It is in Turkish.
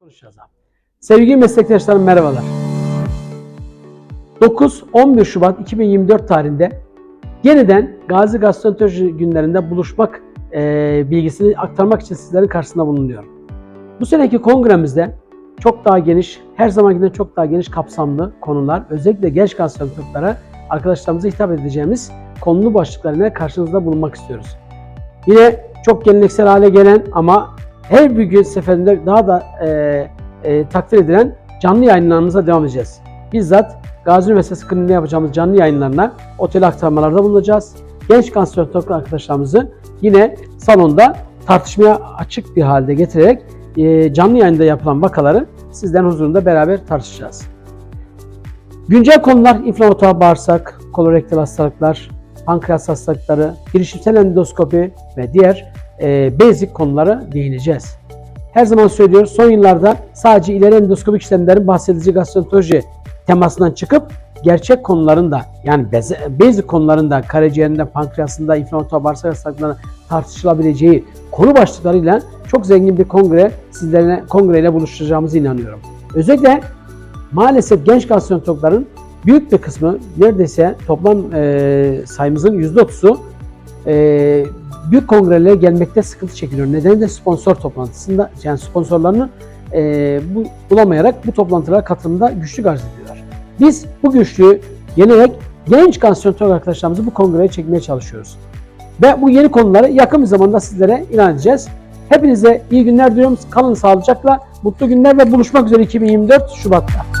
Konuşacağız abi. Sevgili meslektaşlarım merhabalar. 9-11 Şubat 2024 tarihinde yeniden Gazi Gastroenteroloji günlerinde buluşmak e, bilgisini aktarmak için sizlerin karşısında bulunuyorum. Bu seneki kongremizde çok daha geniş, her zamankinden çok daha geniş kapsamlı konular, özellikle genç gastroenterologlara arkadaşlarımıza hitap edeceğimiz konulu başlıklarına karşınızda bulunmak istiyoruz. Yine çok geleneksel hale gelen ama her bir gün seferinde daha da e, e, takdir edilen canlı yayınlarımıza devam edeceğiz. Bizzat Gazi Üniversitesi Kliniğinde yapacağımız canlı yayınlarına otel aktarmalarda bulunacağız. Genç gastroenterolog arkadaşlarımızı yine salonda tartışmaya açık bir halde getirerek e, canlı yayında yapılan vakaları sizlerin huzurunda beraber tartışacağız. Güncel konular inflamatuar bağırsak, kolorektal hastalıklar, pankreas hastalıkları, girişimsel endoskopi ve diğer e, basic konulara değineceğiz. Her zaman söylüyoruz son yıllarda sadece ileri endoskopik işlemlerin bahsedici gastroenteroloji temasından çıkıp gerçek konuların da yani beze- basic konuların da karaciğerinde, pankreasında, inflamatuar bağırsak hastalıklarında tartışılabileceği konu başlıklarıyla çok zengin bir kongre sizlerle kongreyle buluşturacağımıza inanıyorum. Özellikle maalesef genç gastroenterologların büyük bir kısmı neredeyse toplam e, sayımızın %30'u e, büyük kongrelere gelmekte sıkıntı çekiyor. Nedeni de sponsor toplantısında yani sponsorlarını e, bu, bulamayarak bu toplantılara katılımda güçlük arz ediyorlar. Biz bu güçlüğü yenerek genç gastroenterolog arkadaşlarımızı bu kongreye çekmeye çalışıyoruz. Ve bu yeni konuları yakın bir zamanda sizlere ilan edeceğiz. Hepinize iyi günler diliyorum. Kalın sağlıcakla. Mutlu günler ve buluşmak üzere 2024 Şubat'ta.